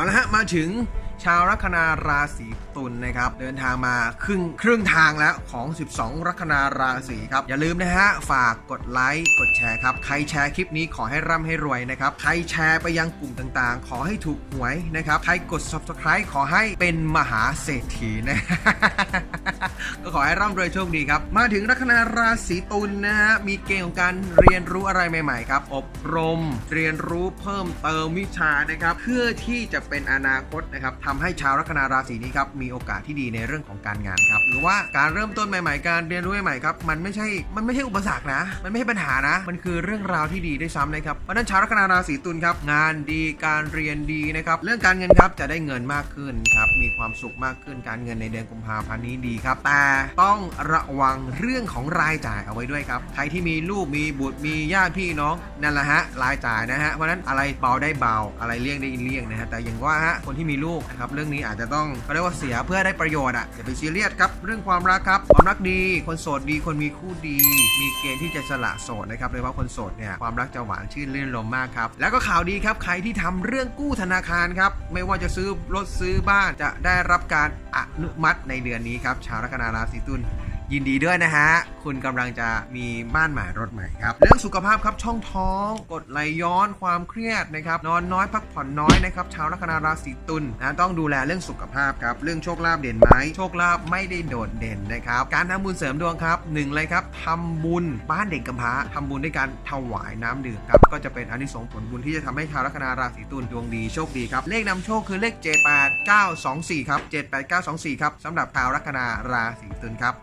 เอาละฮะมาถึง ชาวลัคนาราศีตุลนะครับ เดินทางมาครึ่งครึ่งทางแล้วของ 12 ลัคนาราศีครับ อย่าลืมนะฮะ ฝากกดไลค์กดแชร์ครับ ใครแชร์คลิปนี้ขอให้ร่ำให้รวยนะครับ ใครแชร์ไปยังกลุ่มต่างๆ ขอให้ถูกหวยนะครับ ใครกด subscribe ขอให้เป็นมหาเศรษฐีนะก็ขอให้ร่ำรวยโชคดีครับ มาถึงลัคนาราศีตุลนะฮะมีเกณฑ์ของการเรียนรู้อะไรใหม่ ๆ ครับ อบรม เรียนรู้เพิ่มเติมวิชานะครับ เพื่อที่จะเป็นอนาคตนะครับทำให้ชาวลัคนาราศีนี้ครับมีโอกาสที่ดีในเรื่องของการงานครับหรือว่าการเริ่มต้นใหม่ ๆ การเรียนรู้ใหม่ๆครับมันไม่ใช่มันไม่ใช่อุปสรรคนะ มันไม่ใช่ปัญหานะ มันคือเรื่องราวที่ดีได้ซ้ำนะครับเพราะนั้นชาวลัคนาราศีตุลครับงานดีการเรียนดีนะครับเรื่องการเงินครับจะได้เงินมากขึ้นครับมีความสุขมากขึ้นการเงินในเดือนกุมภาพันธ์นี้ดีครับแต่ต้องระวังเรื่องของรายจ่ายเอาไว้ด้วยครับใครที่มีลูกมีบุตรมีญาติพี่น้องนั่นแหละฮะรายจ่ายนะฮะเพราะฉะนั้นอะไรเบาได้เบาอะไรเลี่ยงได้เลี่ยงนะฮะแต่อย่างว่าฮะคนที่มีลูกนะครับเรื่องนี้อาจจะต้องเขาเรียกว่าเสียเพื่อได้ประโยชน์อะอย่าไปซีเรียสครับเรื่องความรักครับความรักดีคนโสดดีคนมีคู่ดี มีเกณฑ์ที่จะสละโสดนะครับโดยเฉพาะคนโสดเนี่ยความรักจะหวานชื่นเลื่นลมมากครับแล้วก็ข่าวดีครับใครที่ทำเรื่องกู้ธนาคารครับไม่ว่าจะซื้อรถซื้อบ้านจะได้รับการอนุมัติในเดือนนี้ครับชาวลัคนาราศีตุล ยินดีด้วยนะฮะ คุณกำลังจะมีบ้านใหม่รถใหม่ครับ เรื่องสุขภาพครับช่องท้อง กดไหลย้อนความเครียดนะครับ นอนน้อยพักผ่อนน้อยนะครับชาวลัคนาราศีตุลนะต้องดูแลเรื่องสุขภาพครับ เรื่องโชคลาภเด่นไหมโชคลาภไม่ได้โดดเด่นนะครับ การทำบุญเสริมดวงครับหนึ่งเลยครับทำบุญบ้านเด็กกำพร้าทำบุญด้วยการถวายน้ำดื่มครับก็จะเป็นอนิสงส์ผลบุญที่จะทำให้ชาวลัคนาราศีตุลดวงดีโชคดีครับเลขนำโชคคือเลข 78924 ครับ 78924 ครับสำหรับชาวลัคนาราศีตุลครับ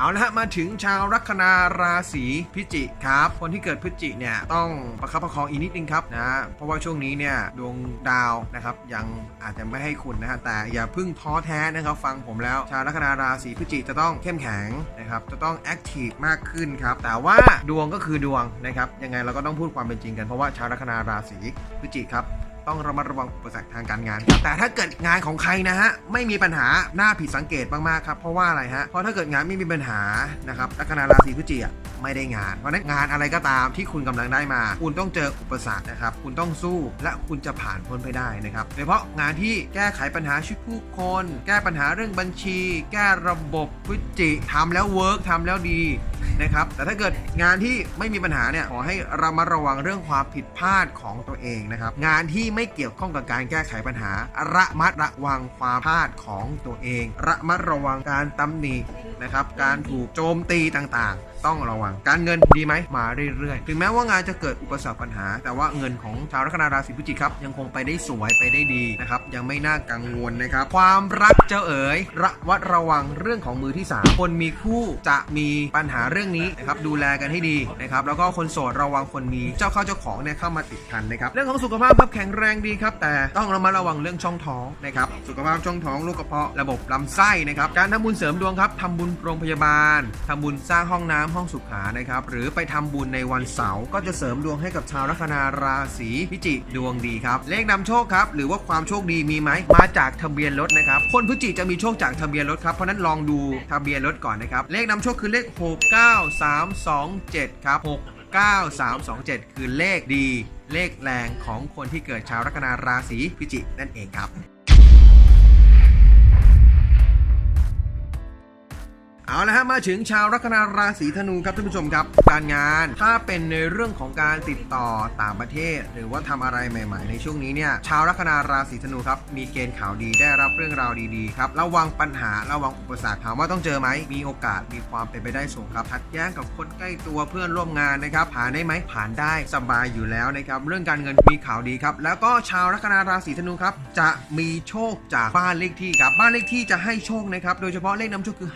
เอาละฮะมาถึงชาวลัคนาราศีพิจิกครับ คนที่เกิดพฤศจิเนี่ยต้องประคับประคองอีกนิดนึงครับนะเพราะว่าช่วงนี้เนี่ยดวงดาวนะครับยังอาจจะไม่ให้คุณนะฮะแต่อย่าพิ่งท้อแท้นะครับฟังผมแล้ว ชาวลัคนาราศีพฤศจิจะต้องเข้มแข็งนะครับจะต้องแอคทีฟมากขึ้นครับแต่ว่าดวงก็คือดวงนะครับยังไงเราก็ต้องพูดความเป็นจริงกันเพราะว่าชาวลัคนาราศีพฤศจิครับ ต้องระมัดระวังอุปสรรคทางการงาน แต่ถ้าเกิดงานของใครนะฮะไม่มีปัญหาน่าผิดสังเกตมากๆครับเพราะว่าอะไรฮะเพราะถ้าเกิดงานไม่มีปัญหานะครับลัคนาราศีพฤศจิอะไม่ได้งาน เพราะนั้นงานอะไรก็ตามที่คุณกำลังได้มา คุณต้องเจออุปสรรคนะครับ คุณต้องสู้และคุณจะผ่านพ้นไปได้นะครับโดยเฉพาะงานที่แก้ไขปัญหาชีวิตผู้คน แก้ปัญหาเรื่องบัญชี แก้ระบบพฤจิทำแล้วเวิร์กทำแล้วดี นะครับ แต่ถ้าเกิดงานที่ไม่มีปัญหาเนี่ยขอให้เรามาระวังเรื่องความผิดพลาดของตัวเองนะครับ งานที่ไม่เกี่ยวข้องกับการแก้ไขปัญหา ระมัดระวังความพลาดของตัวเอง ระมัดระวังการตำหนิ นะครับ การถูกโจมตีต่างๆ ต้องระวัง การเงินดีไหมมาเรื่อยๆ ถึงแม้ว่างานจะเกิดอุปสรรคปัญหา แต่ว่าเงินของชาวลัคนาราศีพฤศจิกครับยังคงไปได้สวยไปได้ดีนะครับ ยังไม่น่ากังวลนะครับ ความรักเจ้าเอ๋ยระวัดระวังเรื่องของมือที่สามคนมีคู่จะมีปัญหาเรื่องนี้นะครับดูแลกันให้ดีนะครับแล้วก็คนโสดระวังคนมีเจ้าเข้าเจ้าของเนี่ยเข้ามาติดพันนะครับเรื่องของสุขภาพครับแข็งแรงดีครับแต่ต้องระมัดระวังเรื่องช่องท้องนะครับสุขภาพช่องท้องลูกกระเพาะระบบลำไส้นะครับการทำบุญเสริมดวงครับทำบุญโรงพยาบาลทำบุญสร้างห้องน้ำห้องสุขานะครับ หรือไปทำบุญในวันเสาร์ก็จะเสริมดวงให้กับชาวลัคนาราศีพิจิดวงดีครับ เลขนำโชคครับ หรือว่าความโชคดีมีไหมมาจากทะเบียนรถนะครับ คนพฤศจิจะมีโชคจากทะเบียนรถครับ เพราะนั้นลองดูทะเบียนรถก่อนนะครับ เลขนำโชคคือเลข 69327 ครับ 69327 คือเลขดีเลขแรงของคนที่เกิดชาวลัคนาราศีพิจินั่นเองครับ เอาละฮะมาถึงชาวลัคนาราศีธนูครับท่านผู้ชมครับ การงานถ้าเป็นในเรื่องของการติดต่อต่างประเทศ หรือว่าทำอะไรใหม่ ๆ ในช่วงนี้เนี่ยชาวลัคนาราศีธนูครับมีเกณฑ์ข่าวดีได้รับเรื่องราวดีๆครับระวังปัญหาระวังอุปสรรคถามว่าต้องเจอไหมมีโอกาสมีความเป็นไปได้สูงครับขัดแย้งกับคนใกล้ตัวเพื่อนร่วมงานนะครับผ่านได้ไหมผ่านได้สบายอยู่แล้วนะครับเรื่องการเงินมีข่าวดีครับแล้วก็ชาวลัคนาราศีธนูครับจะมีโชคจากบ้านเลขที่ครับบ้านเลขที่จะให้โชคนะครับโดยเฉพาะเลขนำโชคคือ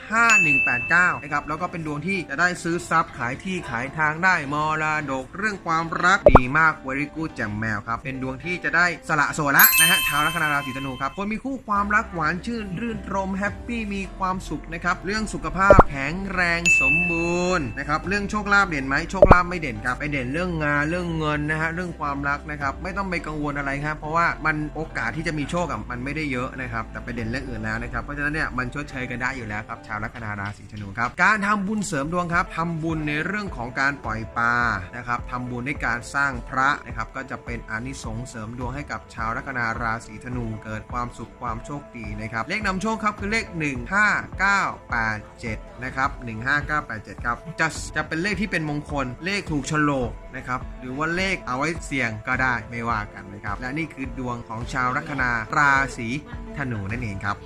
89นะครับแล้วก็เป็นดวงที่จะได้ซื้อทรัพย์ขายที่ขายทางได้มรดกเรื่องความรักดีมากเวริกูแจ่มแมวครับเป็นดวงที่จะได้สละโสดละนะฮะชาวลัคนาราศีธนูครับคนมีคู่ความรักหวานชื่นรื่นรมแฮปปี้มีความสุขนะครับเรื่องสุขภาพแข็งแรงสมบูรณ์นะครับเรื่องโชคลาภเด่นไหมโชคลาภไม่เด่นครับไปเด่นเรื่องงานเรื่องเงินนะฮะเรื่องความรักนะครับไม่ต้องไปกังวลอะไรครับเพราะว่ามันโอกาสที่จะมีโชคอะมันไม่ได้เยอะนะครับแต่ไปเด่นเรื่องอื่นแล้วนะครับเพราะฉะนั้นเนี่ยมันชดเชยกันได้อยู่แล้วครับชาวลัคนาราศีธนูครับการทำบุญเสริมดวงครับทำบุญในเรื่องของการปล่อยปลานะครับทำบุญในการสร้างพระนะครับก็จะเป็นอานิสงส์เสริมดวงให้กับชาวลัคนาราศีธนูเกิดความสุขความโชคดีนะครับเลขนำโชคครับคือเลข 15987นะครับ15987ครับจะจะเป็นเลขที่เป็นมงคลเลขถูกโฉลกนะครับหรือว่าเลขเอาไว้เสี่ยงก็ได้ไม่ว่ากันนะครับและนี่คือดวงของชาวลัคนาราศีธนูนั่นเองครับ